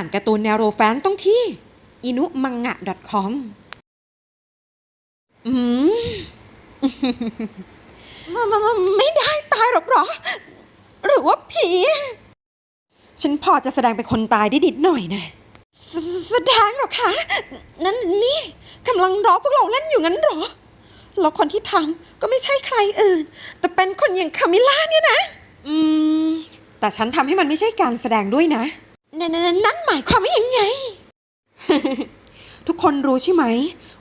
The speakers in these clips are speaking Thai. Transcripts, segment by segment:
านการ์ตูนแนวโรแฟนต้องที่อินุมังงะ .com อืมไม่ได้ตายหรอกหรอ หรือว่าผี ฉันพอจะแสดงเป็นคนตายได้นิดหน่อยนะแสแสดงหรอคะ นั่นนี่กำลังรอพวกเราเล่นอยู่งั้นหรอ แล้วคนที่ทำก็ไม่ใช่ใครอื่น แต่เป็นคนอย่างคามิล่าเนี่ยนะ อืม แต่ฉันทำให้มันไม่ใช่การแสดงด้วยนะ นนนนั่นหมายความว่ายังไง ทุกคนรู้ใช่ไหม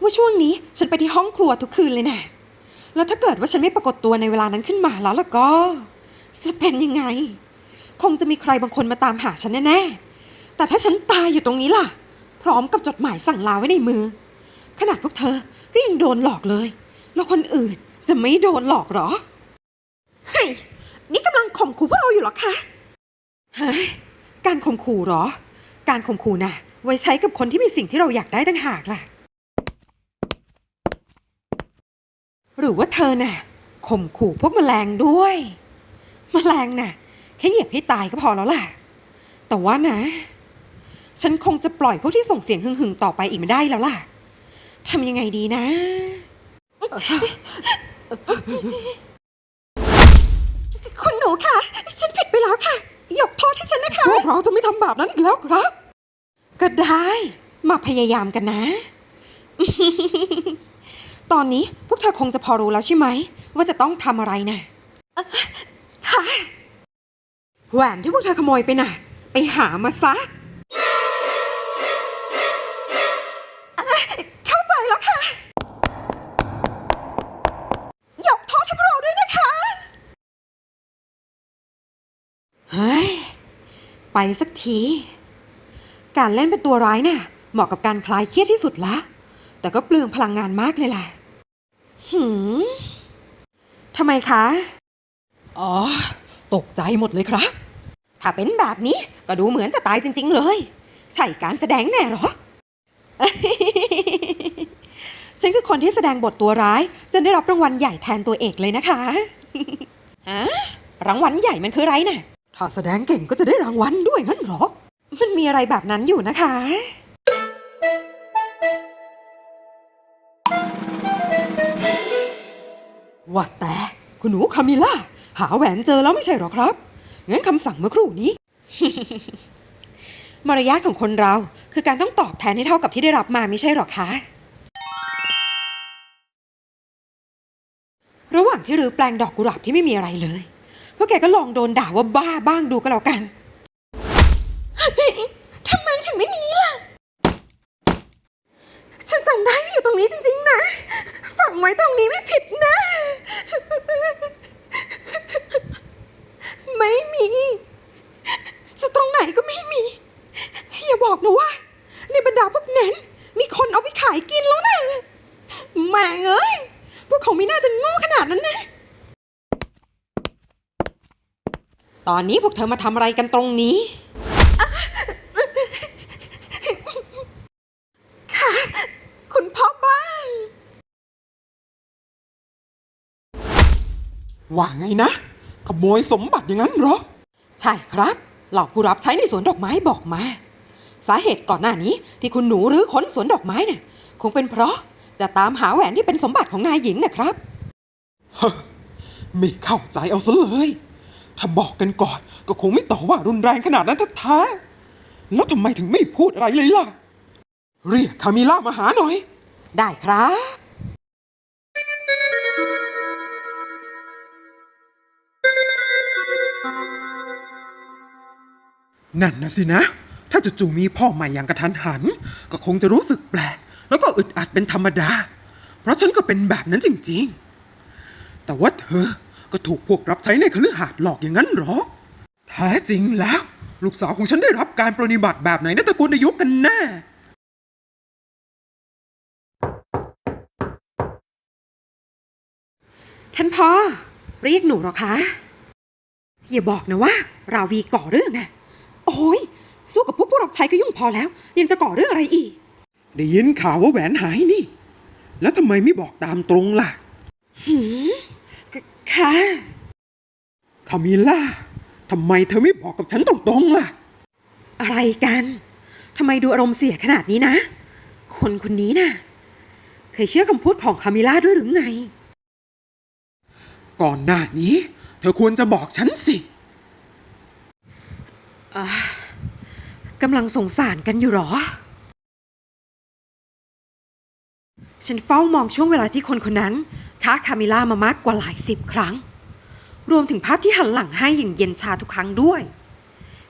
ว่าช่วงนี้ฉันไปที่ห้องครัวทุกคืนเลยนะแล้วถ้าเกิดว่าฉันไม่ปรากฏตัวในเวลานั้นขึ้นมาแล้วล่ะก็ จะเป็นยังไง คงจะมีใครบางคนมาตามหาฉันแน่ๆแต่ถ้าฉันตายอยู่ตรงนี้ล่ะ พร้อมกับจดหมายสั่งลาไว้ในมือ ขนาดพวกเธอก็ยังโดนหลอกเลย แล้วคนอื่นจะไม่โดนหลอกเหรอเฮ้ยนี่กำลังข่มขู่พวกเราอยู่เหรอคะเฮ้ย การข่มขู่เหรอ การข่มขู่น่ะ ไว้ใช้กับคนที่มีสิ่งที่เราอยากได้ต่างหากล่ะ หรือว่าเธอน่ะข่มขู่พวกแมลงด้วยแมลงน่ะแค่เหยียบให้ตายก็พอแล้วล่ะ แต่ว่านะ ฉันคงจะปล่อยพวกที่ส่งเสียงหึ่งๆต่อไปอีกไม่ได้แล้วล่ะทำยังไงดีนะ คุณหนูค่ะฉันผิดไปแล้วค่ะ ยกโทษให้ฉันนะคะ พวกเราจะไม่ทำแบบนั้นอีกแล้วครับ ก็ได้ มาพยายามกันนะ ตอนนี้พวกเธอคงจะพอรู้แล้วใช่ไหม ว่าจะต้องทำอะไรนะเอ่อค่ะ แหวนที่พวกเธอขโมยไปน่ะ ไปหามาซะอะ เฮ้ย ไปสักที การเล่นเป็นตัวร้ายน่ะ เหมาะกับการคลายเครียดที่สุดละ แต่ก็เปลืองพลังงานมากเลยล่ะหืมทำไมคะ อ๋อ ตกใจหมดเลยครับ ถ้าเป็นแบบนี้ก็ดูเหมือนจะตายจริง ๆ เลย ใช่การแสดงแน่หรอ ฉันคือคนที่แสดงบทตัวร้าย จนได้รับรางวัลใหญ่แทนตัวเอกเลยนะคะฮะรางวัลใหญ่มันคืออะไรน่ะ ถ้าแสดงเก่งก็จะได้รางวัลด้วยงั้นเหรอ มันมีอะไรแบบนั้นอยู่นะคะ ว่าแต่คุณหนูคามิล่า หาแหวนเจอแล้วไม่ใช่หรอครับ งั้นคำสั่งเมื่อครู่นี้ มารยาทของคนเรา คือการต้องตอบแทนให้เท่ากับที่ได้รับมาไม่ใช่หรอคะ ระหว่างที่รื้อแปลงดอกกุหลาบที่ไม่มีอะไรเลย พวกแกก็ลองโดนด่าว่าบ้าบ้างดูก็แล้วกัน ทำไมถึงไม่มีล่ะ ฉันจำได้ว่าอยู่ตรงนี้จริงๆนะ ฝังไว้ตรงนี้ไม่ผิดนะ ไม่มี จะตรงไหนก็ไม่มี อย่าบอกนะว่า ในบรรดาพวกนั้นมีคนเอาไปขายกินแล้วนะแม่งเอ้ย พวกเขาไม่น่าจะโง่ขนาดนั้นนะ ตอนนี้พวกเธอมาทำอะไรกันตรงนี้ ค่ะ คุณพ่อบ้านว่าไงนะ ขโมยสมบัติอย่างนั้นเหรอ ใช่ครับ เหล่าผู้รับใช้ในสวนดอกไม้บอกมา สาเหตุก่อนหน้านี้ที่คุณหนูรื้อค้นสวนดอกไม้เนี่ยคงเป็นเพราะจะตามหาแหวนที่เป็นสมบัติของนายหญิงนะครับเฮ้อไม่เข้าใจเอาซะเลย ถ้าบอกกันก่อน ก็คงไม่ต่อว่ารุนแรงขนาดนั้นแท้ๆแล้วทำไมถึงไม่พูดอะไรเลยล่ะ เรียกคามิล่ามาหาหน่อย ได้ครับ นั่นนะสินะ ถ้าจู่ๆมีพ่อใหม่อย่างกระทันหัน ก็คงจะรู้สึกแปลก แล้วก็อึดอัดเป็นธรรมดา เพราะฉันก็เป็นแบบนั้นจริง ๆ แต่ว่าเธอ ก็ถูกพวกรับใช้ในคฤหาสน์หลอกอย่างนั้นเหรอ แท้จริงแล้ว ลูกสาวของฉันได้รับการปรนนิบัติแบบไหนในตระกูลนายกกันแน่ท่านพ่อ เรียกหนูเหรอคะ อย่าบอกนะว่า ราวีก่อเรื่องนะโอ้ยสู้กับพวกผู้รับใช้ก็ยุ่งพอแล้ว ยังจะก่อเรื่องอะไรอีก ได้ยินข่าวว่าแหวนหายนี่ แล้วทำไมไม่บอกตามตรงล่ะ หืม คค่ะ คามิล่าทำไมเธอไม่บอกกับฉันตรงๆล่ะ อะไรกันทำไมดูอารมณ์เสียขนาดนี้นะ คนคนนี้น่ะ เคยเชื่อคำพูดของคามิล่าด้วยหรือไง ก่อนหน้านี้ เธอควรจะบอกฉันสิอะกำลังสงสารกันอยู่หรอ ฉันเฝ้ามองช่วงเวลาที่คนคนนั้น ท้าคามิล่ามามากกว่าหลายสิบครั้ง รวมถึงภาพที่หันหลังให้อย่างเย็นชาทุกครั้งด้วย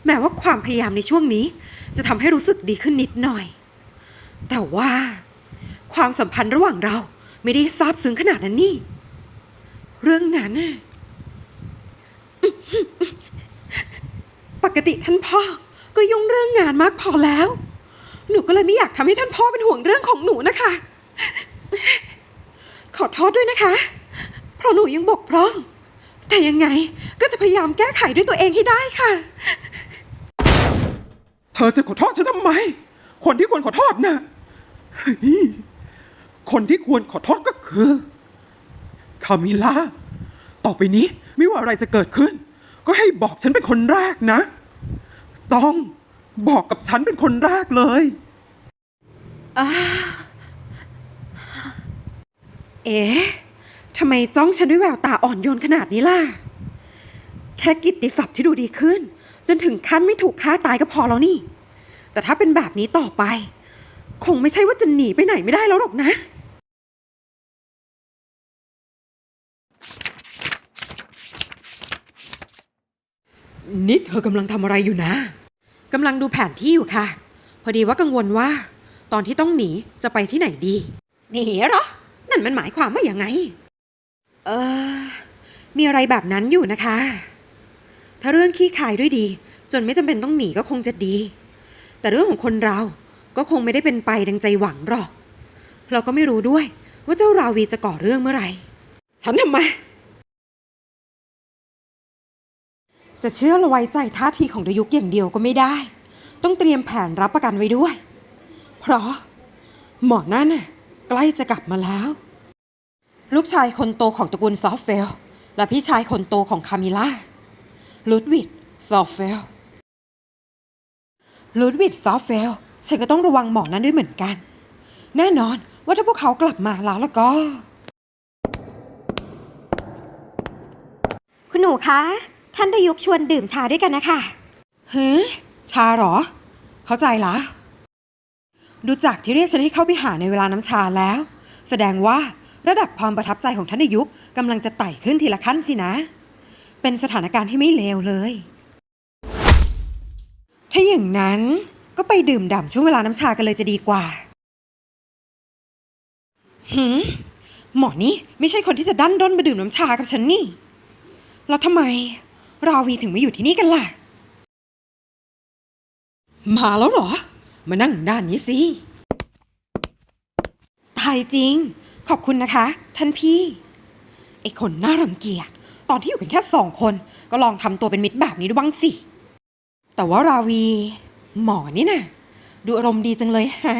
แม้ว่าความพยายามในช่วงนี้ จะทำให้รู้สึกดีขึ้นนิดหน่อย แต่ว่า ความสัมพันธ์ระหว่างเราไม่ได้ซาบซึ้งขนาดนั้นนี่ เรื่องนั้นปกติท่านพ่อก็ยุ่งเรื่องงานมากพอแล้ว หนูก็เลยไม่อยากทำให้ท่านพ่อเป็นห่วงเรื่องของหนูนะคะ โทษด้วยนะคะ เพราะหนูยังบกพร่อง แต่ยังไงก็จะพยายามแก้ไขด้วยตัวเองให้ได้ค่ะ เธอจะขอโทษฉันทำไม คนที่ควรขอโทษนะเฮ้ยคนที่ควรขอโทษก็คือคามิล่าต่อไปนี้ไม่ว่าอะไรจะเกิดขึ้น ก็ให้บอกฉันเป็นคนแรกนะ ต้องบอกกับฉันเป็นคนแรกเลยอ่า เอ๊ะทำไมจ้องฉันด้วยแววตาอ่อนโยนขนาดนี้ล่ะ แค่กิตติศัพท์ที่ดูดีขึ้น จนถึงขั้นไม่ถูกฆ่าตายก็พอแล้วนี่ แต่ถ้าเป็นแบบนี้ต่อไป คงไม่ใช่ว่าจะหนีไปไหนไม่ได้แล้วหรอกนะ นี่เธอกำลังทำอะไรอยู่นะกำลังดูแผนที่อยู่ค่ะ พอดีว่ากังวลว่า ตอนที่ต้องหนีจะไปที่ไหนดี หนีเหรอ นั่นมันหมายความว่าอย่างไง เออ มีอะไรแบบนั้นอยู่นะคะ ถ้าเรื่องขี้ขายด้วยดี จนไม่จำเป็นต้องหนีก็คงจะดี แต่เรื่องของคนเราก็คงไม่ได้เป็นไปดังใจหวังหรอก เราก็ไม่รู้ด้วยว่าเจ้าราวีจะก่อเรื่องเมื่อไหร่ ฉันทำไม จะเชื่อละไว้ใจท่าทีของดยุกอย่างเดียวก็ไม่ได้ ต้องเตรียมแผนรับประกันไว้ด้วย เพราะหมอนั่นน่ะ ใกล้จะกลับมาแล้ว ลูกชายคนโตของตระกูลซอฟเฟล และพี่ชายคนโตของคามิล่าลูดวิดซอฟเฟลลูดวิดซอฟเฟลฉันก็ต้องระวังหมอนั้นด้วยเหมือนกัน แน่นอนว่าถ้าพวกเขากลับมาแล้วแล้วก็ คุณหนูคะ ท่านดยุกชวนดื่มชาด้วยกันนะคะ เฮ้ชาเหรอ เข้าใจละ ดูจากที่เรียกฉันให้เข้าไปหาในเวลาน้ำชาแล้ว แสดงว่าระดับความประทับใจของท่านในยุคกำลังจะไต่ขึ้นทีละขั้นสินะ เป็นสถานการณ์ที่ไม่เลวเลย ถ้าอย่างนั้นก็ไปดื่มด่ำช่วงเวลาน้ำชากันเลยจะดีกว่าหืมหมอนี่ไม่ใช่คนที่จะดันด้นมาดื่มน้ำชากับฉันนี่ แล้วทำไม ราวีถึงมาอยู่ที่นี่กันล่ะ มาแล้วเหรอ มานั่งด้านนี้สิ ตายจริง ขอบคุณนะคะ ท่านพี่ ไอคนน่ารังเกียจ ตอนที่อยู่กันแค่สองคน ก็ลองทำตัวเป็นมิตรแบบนี้ดูบ้างสิ แต่ว่าราวี หมอนี่น่ะ ดูอารมณ์ดีจังเลยฮะ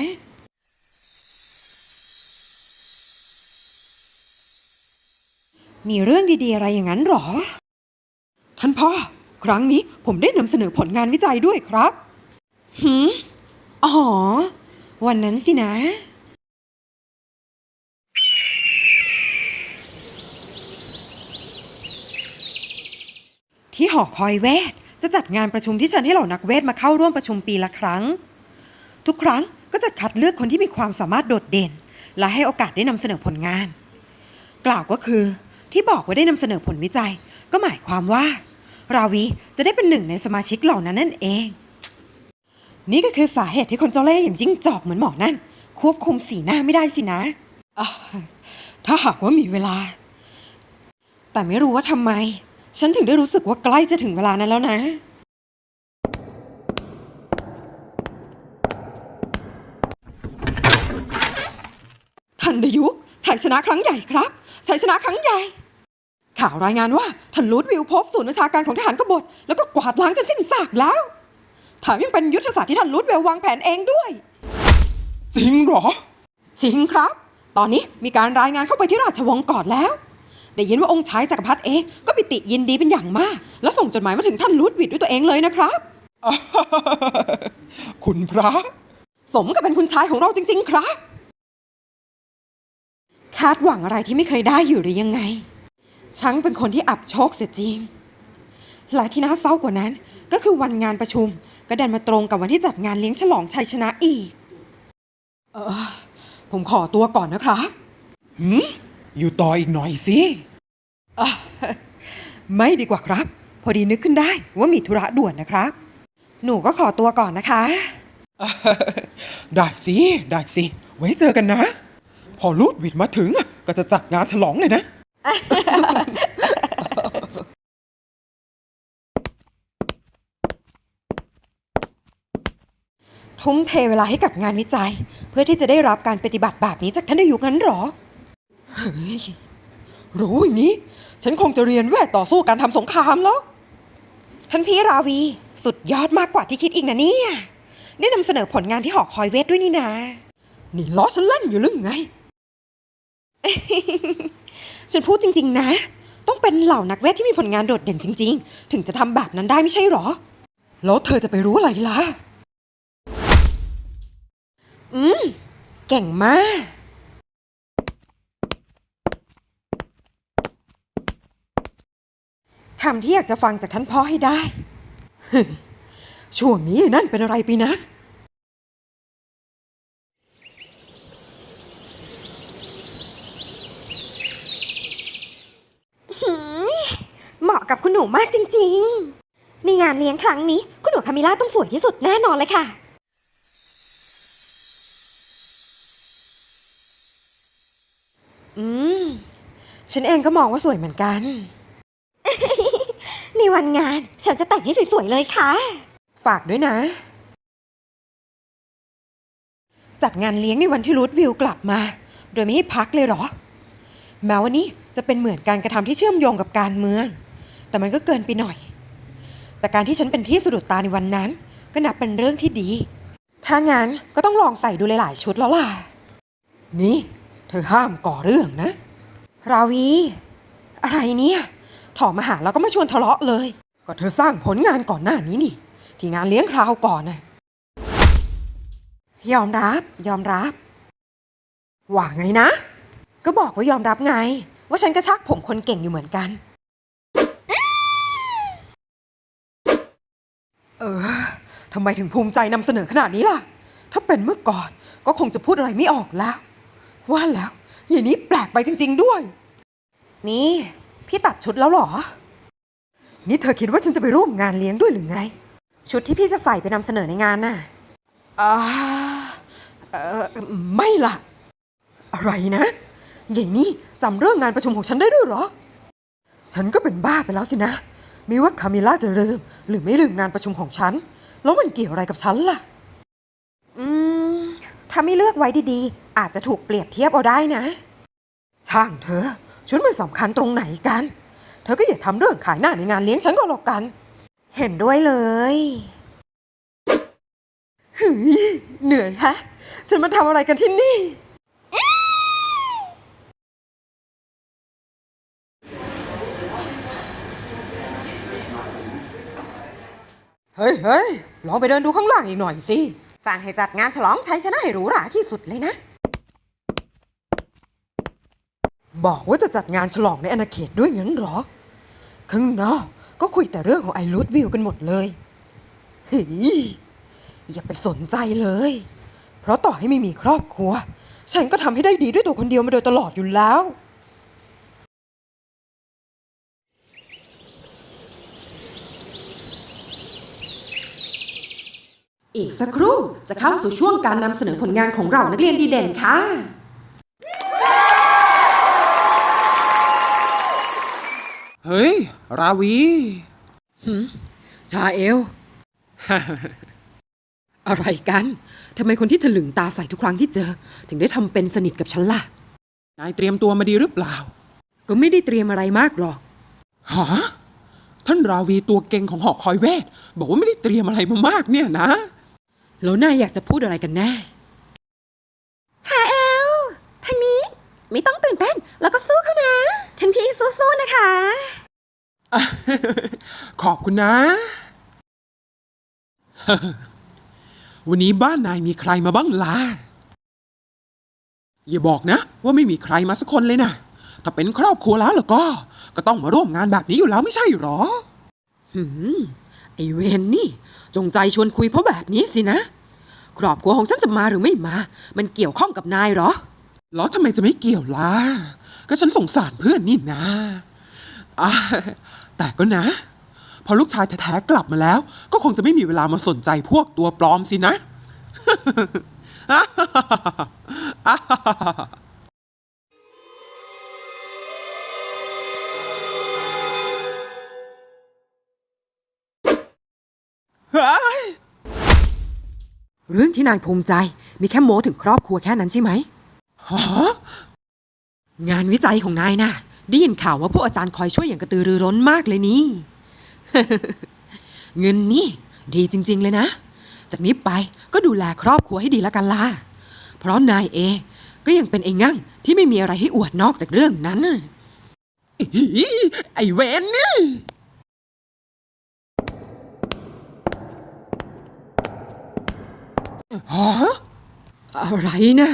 มีเรื่องดีๆ อะไรอย่างนั้นหรอ ท่านพ่อ ครั้งนี้ผมได้นำเสนอผลงานวิจัยด้วยครับหืม อ๋อ วันนั้นสินะ ที่หอคอยเวท จะจัดงานประชุมที่เชิญให้เหล่านักเวทมาเข้าร่วมประชุมปีละครั้ง ทุกครั้งก็จะคัดเลือกคนที่มีความสามารถโดดเด่น และให้โอกาสได้นำเสนอผลงาน กล่าวก็คือที่บอกว่าได้นำเสนอผลวิจัย ก็หมายความว่า ราวีจะได้เป็นหนึ่งในสมาชิกเหล่านั้นนั่นเอง นี่ก็คือสาเหตุที่คนเจ้าเล่ห์อย่างจิ้งจอกเหมือนหมอนั่น ควบคุมสีหน้าไม่ได้สินะถ้าหากว่ามีเวลา แต่ไม่รู้ว่าทำไม ฉันถึงได้รู้สึกว่าใกล้จะถึงเวลานั้นแล้วนะท่านดยุกชัยชนะครั้งใหญ่ครับชัยชนะครั้งใหญ่ ข่าวรายงานว่าท่านลูดวิวพบศูนย์วิชาการของทหารกบฏแล้วก็กวาดล้างจนสิ้นซากแล้ว แถมยังเป็นยุทธศาสตร์ที่ท่านลูดเวลวางแผนเองด้วย จริงเหรอ จริงครับ ตอนนี้มีการรายงานเข้าไปที่ราชวงศ์ก่อนแล้ว ได้ยินว่าองค์ชายจักรพรรดิเองก็ปิติยินดีเป็นอย่างมาก แล้วส่งจดหมายมาถึงท่านลูดวิดด้วยตัวเองเลยนะครับ คุณพระ สมกับเป็นคุณชายของเราจริง ๆ ครับ คาดหวังอะไรที่ไม่เคยได้อยู่หรือยังไงฉันเป็นคนที่อับโชคเสียจริงและที่น่าเศร้ากว่านั้นก็คือวันงานประชุม ก็ดันมาตรงกับวันที่จัดงานเลี้ยงฉลองชัยชนะอีก เออ ผมขอตัวก่อนนะครับหืมอยู่ต่ออีกหน่อยสิอะไม่ดีกว่าครับ พอดีนึกขึ้นได้ว่ามีธุระด่วนนะครับ หนูก็ขอตัวก่อนนะคะ ได้สิได้สิ ไว้เจอกันนะ พอลูดวิดมาถึงอะก็จะจัดงานฉลองเลยนะ ทุ่มเทเวลาให้กับงานวิจัย เพื่อที่จะได้รับการปฏิบัติแบบนี้จากท่านนายกงั้นหรอเฮ้ยรู้อย่างนี้ ฉันคงจะเรียนแวดต่อสู้การทำสงครามแล้ว ท่านพี่ราวีสุดยอดมากกว่าที่คิดอีกนะเนี่ย ได้นำเสนอผลงานที่หอคอยเวทด้วยนี่นานี่ล้อฉันเล่นอยู่หรือไง ฉันพูดจริง ๆ นะ ต้องเป็นเหล่านักเวทที่มีผลงานโดดเด่นจริง ๆ ถึงจะทำแบบนั้นได้ไม่ใช่หรอ แล้วเธอจะไปรู้อะไรล่ะ อืม เก่งมาก คำที่อยากจะฟังจากท่านพ่อให้ได้ ช่วงนี้นั่นเป็นอะไรไปนะ หืมเหมาะกับคุณหนูมากจริง ๆ ในงานเลี้ยงครั้งนี้ คุณหนูคามิล่าต้องสวยที่สุดแน่นอนเลยค่ะ อืม ฉันเองก็มองว่าสวยเหมือนกัน ในวันงานฉันจะแต่งให้สวยๆเลยค่ะ ฝากด้วยนะ จัดงานเลี้ยงในวันที่รูทวิวกลับมา โดยไม่ให้พักเลยเหรอ แม้ว่านี่จะเป็นเหมือนการกระทำที่เชื่อมโยงกับการเมือง แต่มันก็เกินไปหน่อย แต่การที่ฉันเป็นที่สะดุดตาในวันนั้น ก็นับเป็นเรื่องที่ดี ถ้างั้นก็ต้องลองใส่ดูหลายๆชุดแล้วล่ะ นี่ เธอห้ามก่อเรื่องนะ ราวี อะไรเนี่ยถอมาหาแล้วก็มาชวนทะเลาะเลย ก็เธอสร้างผลงานก่อนหน้านี้นี่ ที่งานเลี้ยงคราวก่อนน่ะยอมรับ ยอมรับ ว่าไงนะ ก็บอกว่ายอมรับไง ว่าฉันก็ชักผมคนเก่งอยู่เหมือนกัน เออทำไมถึงภูมิใจนำเสนอขนาดนี้ล่ะ ถ้าเป็นเมื่อก่อนก็คงจะพูดอะไรไม่ออกแล้ว ว่าแล้วอย่างนี้แปลกไปจริง ๆด้วย นี่ พี่ตัดชุดแล้วเหรอ นี่เธอคิดว่าฉันจะไปร่วมงานเลี้ยงด้วยหรือไง ชุดที่พี่จะใส่ไปนำเสนอในงานน่ะอ่าเออไม่ล่ะ อะไรนะอย่างนี้จำเรื่องงานประชุมของฉันได้ด้วยเหรอ ฉันก็เป็นบ้าไปแล้วสินะไม่ว่าคามิล่าจะลืมหรือไม่ลืมงานประชุมของฉัน แล้วมันเกี่ยวอะไรกับฉันล่ะอืม ถ้าไม่เลือกไว้ดีๆ อาจจะถูกเปรียบเทียบเอาได้นะ ช่างเธอ ชุดมันสำคัญตรงไหนกัน เธอก็อย่าทำเรื่องขายหน้าในงานเลี้ยงฉันก็แล้วกัน เห็นด้วยเลยหืยเหนื่อยฮะ ฉันมาทำอะไรกันที่นี่เฮ้ยเฮ้ยลองไปเดินดูข้างล่างอีกหน่อยสิ สั่งให้จัดงานฉลองชัยชนะให้หรูหราที่สุดเลยนะ บอกว่าจะจัดงานฉลองในอาณาเขตด้วยงั้นเหรอ ข้างนอกก็คุยแต่เรื่องของไอรูดวิวกันหมดเลยเฮ้ยอย่าไปสนใจเลย เพราะต่อให้ไม่มีครอบครัว ฉันก็ทำให้ได้ดีด้วยตัวคนเดียวมาโดยตลอดอยู่แล้ว อีกสักครู่จะเข้าสู่ช่วงการนำเสนอผลงานของเรานักเรียนดีเด่นค่ะ เฮ้ย ราวีชาเอล อะไรกัน ทำไมคนที่ถลึงตาใส่ทุกครั้งที่เจอ ถึงได้ทำเป็นสนิทกับฉันล่ะ นายเตรียมตัวมาดีหรือเปล่า ก็ไม่ได้เตรียมอะไรมากหรอก ฮะ ท่านราวีตัวเก่งของหอคอยเวท บอกว่าไม่ได้เตรียมอะไรมามากเนี่ยนะ แล้วนายอยากจะพูดอะไรกันแน่ ชาเอลทางนี้ไม่ต้องตื่นเต้น แล้วก็สู้เขานะท่านพี่สู้ๆนะคะ ขอบคุณนะ วันนี้บ้านนายมีใครมาบ้างล่ะ อย่าบอกนะ ว่าไม่มีใครมาสักคนเลยนะ ถ้าเป็นครอบครัวแล้วล่ะก็ ก็ต้องมาร่วมงานแบบนี้อยู่แล้วไม่ใช่หรอ หืม ไอเวนนี่ จงใจชวนคุยเพราะแบบนี้สินะ ครอบครัวของฉันจะมาหรือไม่มา มันเกี่ยวข้องกับนายเหรอ แล้วทำไมจะไม่เกี่ยวล่ะ ก็ฉันสงสารเพื่อนนี่นะอะแต่ก็นะ พอลูกชายแท้ๆกลับมาแล้ว ก็คงจะไม่มีเวลามาสนใจพวกตัวปลอมสินะ เรื่องที่นายภูมิใจมีแค่โม้ถึงครอบครัวแค่นั้นใช่ไหมฮะงานวิจัยของนายนะ่ะ ได้ยินข่าวว่าพวกอาจารย์คอยช่วยอย่างกระตือรือร้นมากเลยนี่ เงินนี่ ดีจริง ๆ เลยนะ จากนี้ไปก็ดูแลครอบครัวให้ดีล้วกันล่ะ เพราะนายเอ ก็ยังเป็นไอ้งั่งที่ไม่มีอะไรให้อวดนอกจากเรื่องนั้นน่ะอีไอเวนนี่ ฮะอะไรนะ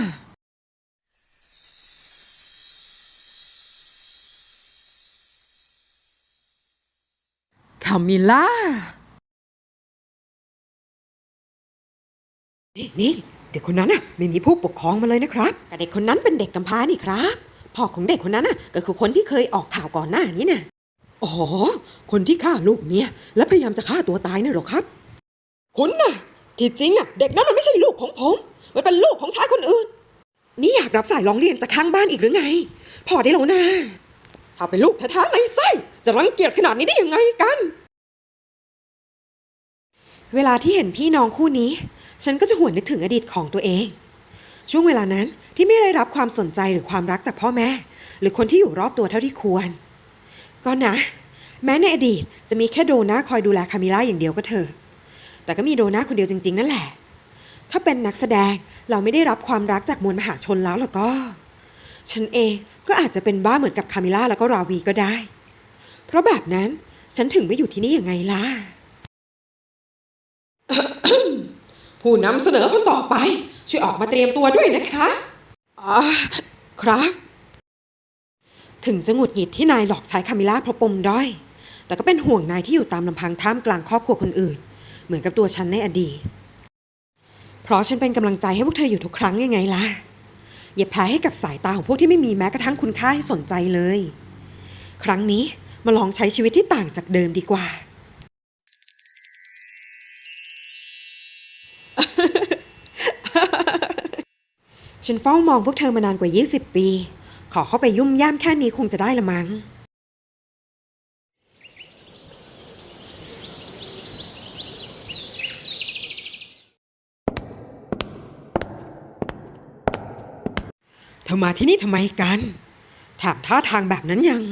คามิล่า นี่นี่เด็กคนนั้นน่ะไม่มีผู้ปกครองมาเลยนะครับ แต่เด็กคนนั้นเป็นเด็กกำพร้านี่ครับ พ่อของเด็กคนนั้นน่ะก็คือคนที่เคยออกข่าวก่อนหน้านี้น่ะ อ๋อ คนที่ฆ่าลูกเมียและพยายามจะฆ่าตัวตายน่ะหรอครับ คุณน่ะ ที่จริงอะเด็กนั้นมันไม่ใช่ลูกของผม มันเป็นลูกของชายคนอื่น นี่อยากรับสายร้องเรียนจากข้างบ้านอีกหรือไง พอได้แล้วนะถ้าเป็นลูกแท้ๆในไส้จะรังเกียจขนาดนี้ได้ยังไงกัน เวลาที่เห็นพี่น้องคู่นี้ ฉันก็จะหวนนึกถึงอดีตของตัวเอง ช่วงเวลานั้นที่ไม่ได้รับความสนใจหรือความรักจากพ่อแม่ หรือคนที่อยู่รอบตัวเท่าที่ควร ก็นะ แม้ในอดีตจะมีแค่โดนาคอยดูแลคามิล่าอย่างเดียวก็เถอะ แต่ก็มีโดนาคนเดียวจริง ๆ นั่นแหละ ถ้าเป็นนักแสดงเราไม่ได้รับความรักจากมวลมหาชนแล้วล่ะก็ ฉันเองก็อาจจะเป็นบ้าเหมือนกับคามิล่าแล้วก็ราวีก็ได้ เพราะแบบนั้นฉันถึงไม่อยู่ที่นี่ยังไงล่ะ ผู้นำเสนอคนต่อไป ช่วยออกมาเตรียมตัวด้วยนะคะอ่าครับ ถึงจะหงุดหงิดที่นายหลอกใช้คามิล่าเพราะปมด้อย แต่ก็เป็นห่วงนายที่อยู่ตามลำพังท่ามกลางครอบครัวคนอื่น เหมือนกับตัวฉันในอดีต เพราะฉันเป็นกำลังใจให้พวกเธออยู่ทุกครั้งยังไงล่ะ อย่าแพ้ให้กับสายตาของพวกที่ไม่มีแม้กระทั่งคุณค่าให้สนใจเลย ครั้งนี้มาลองใช้ชีวิตที่ต่างจากเดิมดีกว่า ฉันเฝ้ามองพวกเธอมานานกว่า 20 ปี ขอเข้าไปยุ่มย่ามแค่นี้คงจะได้ละมั้ง อมาที่นี่ทำไมกัน ถามท่าทางแบบนั้นยัง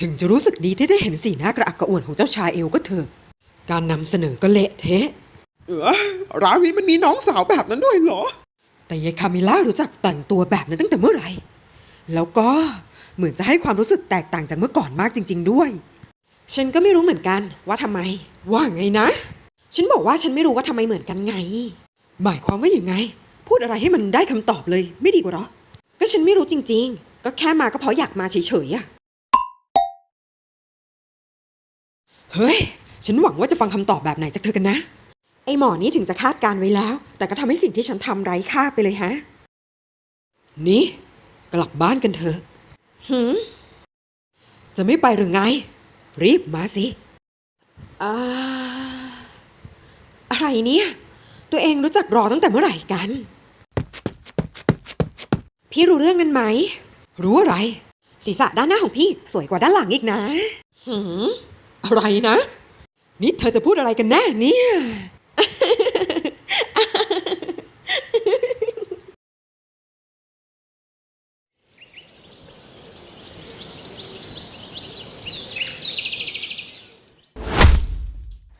ถึงจะรู้สึกดีที่ได้เห็นสีหน้ากระอักกระอ่วนของเจ้าชายเอลก็เถอะ การนำเสนอก็เละเทะ เออ ราวีมันมีน้องสาวแบบนั้นด้วยเหรอ แต่ยายคามิล่ารู้จักแต่งตัวแบบนั้นตั้งแต่เมื่อไหร่ แล้วก็เหมือนจะให้ความรู้สึกแตกต่างจากเมื่อก่อนมากจริง ๆ ด้วย ฉันก็ไม่รู้เหมือนกันว่าทำไม ว่าไงนะ ฉันบอกว่าฉันไม่รู้ว่าทำไมเหมือนกันไง หมายความว่าอย่างไง พูดอะไรให้มันได้คำตอบเลย ไม่ดีกว่าหรอ ก็ฉันไม่รู้จริง ๆ ก็แค่มาก็เพราะอยากมาเฉยๆอะเฮ้ย ฉันหวังว่าจะฟังคำตอบแบบไหนจากเธอกันนะ ไอหมอนี้ถึงจะคาดการไว้แล้ว แต่ก็ทำให้สิ่งที่ฉันทำไร้ค่าไปเลยฮะ นี่ กลับบ้านกันเถอะหืมจะไม่ไปหรือไง รีบมาสิ อ่า อะไรเนี่ย ตัวเองรู้จักรอตั้งแต่เมื่อไหร่กัน พี่รู้เรื่องนั้นไหม รู้อะไร ศีรษะด้านหน้าของพี่สวยกว่าด้านหลังอีกนะ หืม อะไรนะ นี่เธอจะพูดอะไรกันแน่เนี่ย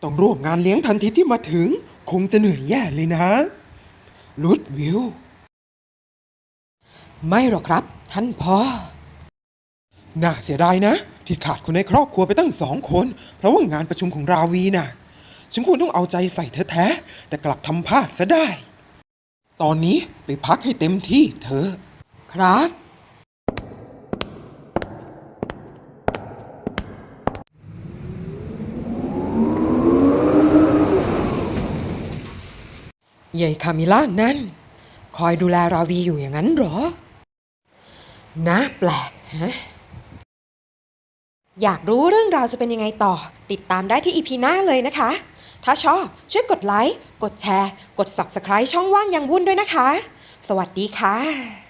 ต้อง ร่วมงานเลี้ยงทันทีที่มาถึง คงจะเหนื่อยแย่เลยนะลุดวิว ไม่หรอกครับ ท่านพ่อ น่าเสียดายนะ ที่ขาดคนในครอบครัวไปตั้งสองคน เพราะว่างานประชุมของราวีน่ะ ฉันควรต้องเอาใจใส่เธอแท้ แต่กลับทำพลาดซะได้ ตอนนี้ไปพักให้เต็มที่เธอะครับ ใหญ่คามิล่านั่น คอยดูแลราวีอยู่อย่างนั้นหรอ นะแปลกฮะอยากรู้เรื่องราวจะเป็นยังไงต่อ ติดตามได้ที่อีพีหน้าเลยนะคะ ถ้าชอบช่วยกดไลค์ กดแชร์ กด Subscribe ช่องว่างยังวุ่นด้วยนะคะ สวัสดีค่ะ